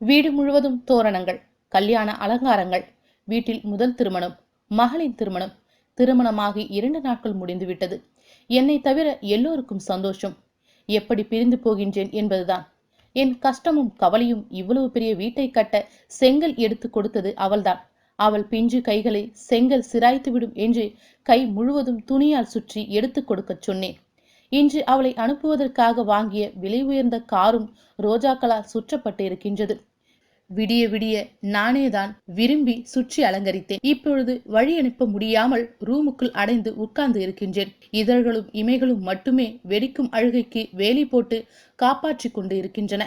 வீடு முழுவதும் தோரணங்கள் கல்யாண அலங்காரங்கள் வீட்டில் முதல் திருமணம் மகளின் திருமணம் திருமணமாகி இரண்டு நாட்கள் முடிந்துவிட்டது. என்னை தவிர எல்லோருக்கும் சந்தோஷம். எப்படி பிரிந்து போகின்றேன் என்பதுதான். என் கஷ்டமும் கவலையும் இவ்வளவு பெரிய வீட்டை கட்ட செங்கல் எடுத்து கொடுத்தது அவள்தான். அவள் பிஞ்சு கைகளை செங்கல் சிராய்த்துவிடும் என்று கை முழுவதும் துணியால் சுற்றி எடுத்து கொடுக்கச் சொன்னேன். இன்று அவளை அனுப்புவதற்காக வாங்கிய விலை உயர்ந்த காரும் ரோஜாக்களால் சுற்றப்பட்டு இருக்கின்றது விடிய விடிய நானே தான் விரும்பி சுற்றி அலங்கரித்தேன். இப்பொழுது வழி அனுப்ப முடியாமல் ரூமுக்குள் அடைந்து உட்கார்ந்து இருக்கின்றேன். இதழ்களும் இமைகளும் மட்டுமே வெடிக்கும் அழுகைக்கு வேலி போட்டு காப்பாற்றி கொண்டு இருக்கின்றன.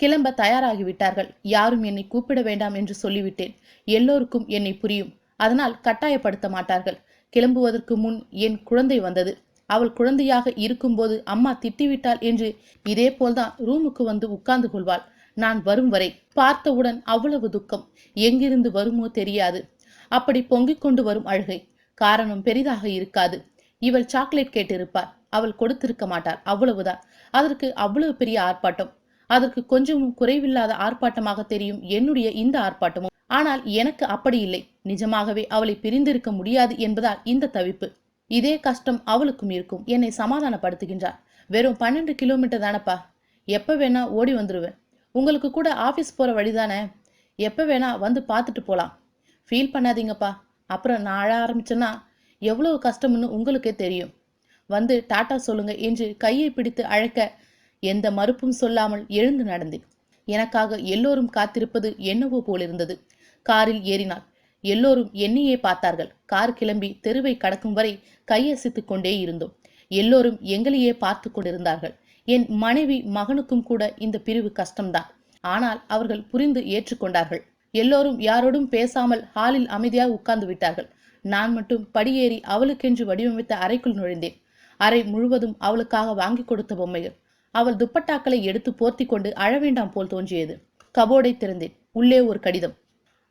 கிளம்ப தயாராகிவிட்டார்கள். யாரும் என்னை கூப்பிட வேண்டாம் என்று சொல்லிவிட்டேன். எல்லோருக்கும் என்னை புரியும். அதனால் கட்டாயப்படுத்த மாட்டார்கள். கிளம்புவதற்கு முன் என் குழந்தை வந்தது. அவள் குழந்தையாக இருக்கும்போது அம்மா திட்டிவிட்டாள் என்று இதே போல்தான் ரூமுக்கு வந்து உட்கார்ந்து கொள்வாள். நான் வரும் வரை பார்த்தவுடன் அவ்வளவு துக்கம். எங்கிருந்து வருமோ தெரியாது. அப்படி பொங்கிக் கொண்டு வரும் அழுகை. காரணம் பெரிதாக இருக்காது. இவள் சாக்லேட் கேட்டிருப்பார் அவள் கொடுத்திருக்க மாட்டார் அவ்வளவுதான். அதற்கு அவ்வளவு பெரிய ஆர்ப்பாட்டம். அதற்கு கொஞ்சமும் குறைவில்லாத ஆர்ப்பாட்டமாக தெரியும் என்னுடைய இந்த ஆர்ப்பாட்டமும். ஆனால் எனக்கு அப்படி இல்லை. நிஜமாகவே அவளை பிரிந்திருக்க முடியாது என்பதால் இந்த தவிப்பு. இதே கஷ்டம் அவளுக்கும் இருக்கும். என்னை சமாதானப்படுத்துகின்றார். வெறும் பன்னெண்டு கிலோமீட்டர் தானப்பா. எப்ப வேணா ஓடி வந்துருவேன். உங்களுக்கு கூட ஆஃபீஸ் போற வழிதானே எப்போ வேணால் வந்து பார்த்துட்டு போகலாம் ஃபீல் பண்ணாதீங்கப்பா. அப்புறம் நான் அழ ஆரம்பிச்சேன்னா எவ்வளோ கஷ்டம்னு உங்களுக்கே தெரியும். வந்து டாட்டா சொல்லுங்க என்று கையை பிடித்து அழைக்க எந்த மறுப்பும் சொல்லாமல் எழுந்து நடந்தேன். எனக்காக எல்லோரும் காத்திருப்பது என்னவோ போலிருந்தது. காரில் ஏறினாள். எல்லோரும் என்னையே பார்த்தார்கள். கார் கிளம்பி தெருவை கடக்கும் வரை கையசித்து கொண்டே இருந்தோம். எல்லோரும் எங்களையே பார்த்து கொண்டிருந்தார்கள். என் மனைவி மகனுக்கும் கூட இந்த பிரிவு கஷ்டம்தான். ஆனால் அவர்கள் புரிந்து ஏற்றுக்கொண்டார்கள். எல்லோரும் யாரோடும் பேசாமல் ஹாலில் அமைதியாக உட்கார்ந்து விட்டார்கள். நான் மட்டும் படியேறி அவளுக்கென்று வடிவமைத்த அறைக்குள் நுழைந்தேன். அறை முழுவதும் அவளுக்காக வாங்கி கொடுத்த பொம்மைகள். அவள் துப்பட்டாக்களை எடுத்து போர்த்தி கொண்டு அழவேண்டாம் போல் தோன்றியது. கபோர்டை திறந்தேன். உள்ளே ஒரு கடிதம்.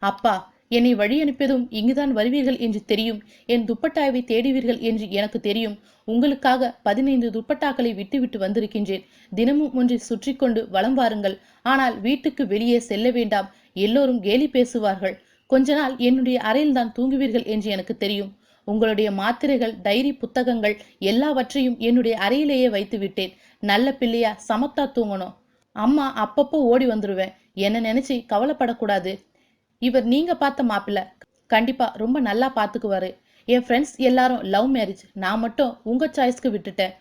அப்பா என்னை வழி அனுப்பியதும் இங்குதான் வருவீர்கள் என்று தெரியும். என் துப்பட்டாவை தேடுவீர்கள் என்று எனக்கு தெரியும். உங்களுக்காக பதினைந்து துப்பட்டாக்களை விட்டுவிட்டு வந்திருக்கின்றேன். தினமும் ஒன்றை சுற்றி கொண்டு வலம் வாருங்கள். ஆனால் வீட்டுக்கு வெளியே செல்ல வேண்டாம். எல்லோரும் கேலி பேசுவார்கள். கொஞ்ச நாள் என்னுடைய அறையில்தான் தூங்குவீர்கள் என்று எனக்கு தெரியும். உங்களுடைய மாத்திரைகள் டைரி புத்தகங்கள் எல்லாவற்றையும் என்னுடைய அறையிலேயே வைத்து விட்டேன் நல்ல பிள்ளையா சமத்தா தூங்கணும். அம்மா அப்பப்போ ஓடி வந்துருவேன். என்ன நினைச்சு கவலைப்படக்கூடாது. இவர் நீங்க பார்த்த மாப்பிள்ள. கண்டிப்பா ரொம்ப நல்லா பாத்துக்குவாரு என் ஃப்ரெண்ட்ஸ் எல்லாரும் லவ் மேரேஜ் நான் மட்டும் உங்க சாய்ஸ்க்கு விட்டுட்டேன்.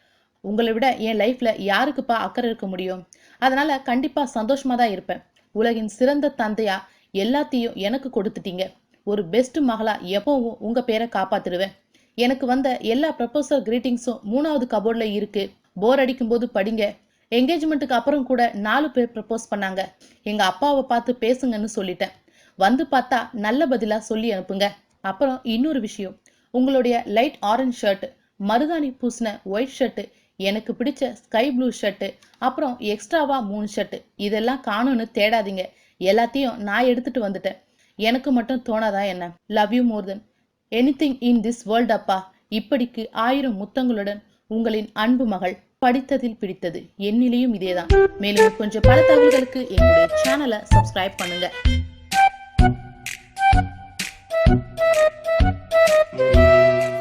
உங்களை விட என் லைஃப்ல யாருக்குப்பா அக்கறை இருக்க முடியும்? அதனால கண்டிப்பா சந்தோஷமா தான் இருப்பேன். உலகின் சிறந்த தந்தையா எல்லாத்தையும் எனக்கு கொடுத்துட்டீங்க. ஒரு பெஸ்ட் மகளா எப்பவும் உங்க பேரை காப்பாத்திடுவேன். எனக்கு வந்த எல்லா ப்ரப்போசல் கிரீட்டிங்ஸும் மூணாவது கபோர்ட்ல இருக்கு. போர் அடிக்கும் போது படிங்க. என்கேஜ்மெண்ட்டுக்கு அப்புறம் கூட நாலு பேர் ப்ரப்போஸ் பண்ணாங்க. எங்க அப்பாவை பார்த்து பேசுங்கன்னு சொல்லிட்டேன். வந்து பார்த்தா நல்ல பதிலா சொல்லி அனுப்புங்க. அப்புறம் இன்னொரு விஷயம். உங்களுடைய லைட் ஆரஞ்ச் ஷர்ட் மருதாணி பூசின ஒயிட் ஷர்ட் எனக்கு பிடிச்ச ஸ்கை ப்ளூ ஷர்ட் அப்புறம் எக்ஸ்ட்ராவா மூணு ஷர்ட் இதெல்லாம் காணும்னு தேடாதீங்க. எல்லாத்தையும் நான் எடுத்துட்டு வந்துட்டேன். எனக்கு மட்டும் தோணாதா என்ன? Love you more than anything in this world அப்பா இப்படிக்கு ஆயிரம் முத்தங்களுடன் உங்களின் அன்பு மகள் படித்ததில் பிடித்தது. என்னிலையும் இதேதான். மேலும் கொஞ்சம் பல தகவல்களுக்கு எங்களுடைய சேனலை சப்ஸ்கிரைப் பண்ணுங்க. Thank you.